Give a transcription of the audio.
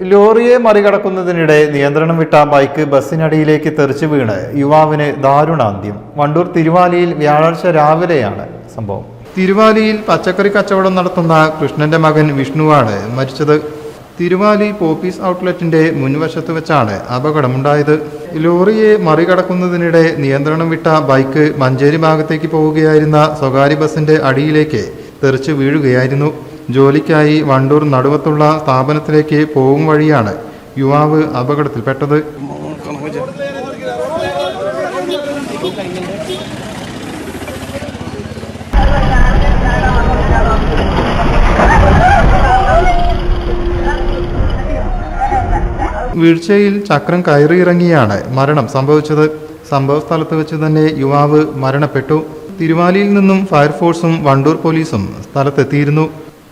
ലോറിയെ മറികടക്കുന്നതിനിടെ നിയന്ത്രണം വിട്ട ബൈക്ക് ബസ്സിനടിയിലേക്ക് തെറിച്ചു വീണ്. യുവാവിന് ദാരുണാന്ത്യം. വണ്ടൂർ തിരുവാലിയിൽ വ്യാഴാഴ്ച രാവിലെയാണ് സംഭവം. തിരുവാലിയിൽ പച്ചക്കറി കച്ചവടം നടത്തുന്ന കൃഷ്ണന്റെ മകൻ വിഷ്ണുവാണ് മരിച്ചത്. തിരുവാലി പോപ്പീസ് ഔട്ട്ലെറ്റിന്റെ മുൻവശത്ത് വെച്ചാണ് അപകടമുണ്ടായത്. ലോറിയെ മറികടക്കുന്നതിനിടെ നിയന്ത്രണം വിട്ട ബൈക്ക് മഞ്ചേരി ഭാഗത്തേക്ക് പോവുകയായിരുന്ന സ്വകാര്യ ബസിന്റെ അടിയിലേക്ക് തെറിച്ചു വീഴുകയായിരുന്നു. ജോലിക്കായി വണ്ടൂർ നടുവത്തുള്ള സ്ഥാപനത്തിലേക്ക് പോകും വഴിയാണ് യുവാവ് അപകടത്തിൽപ്പെട്ടത്. വീഴ്ചയിൽ ചക്രം കയറിയിറങ്ങിയാണ് മരണം സംഭവിച്ചത്. സംഭവ സ്ഥലത്ത് വെച്ച് തന്നെ യുവാവ് മരണപ്പെട്ടു. തിരുവാലിയിൽ നിന്നും ഫയർഫോഴ്സും വണ്ടൂർ പോലീസും സ്ഥലത്തെത്തിയിരുന്നു.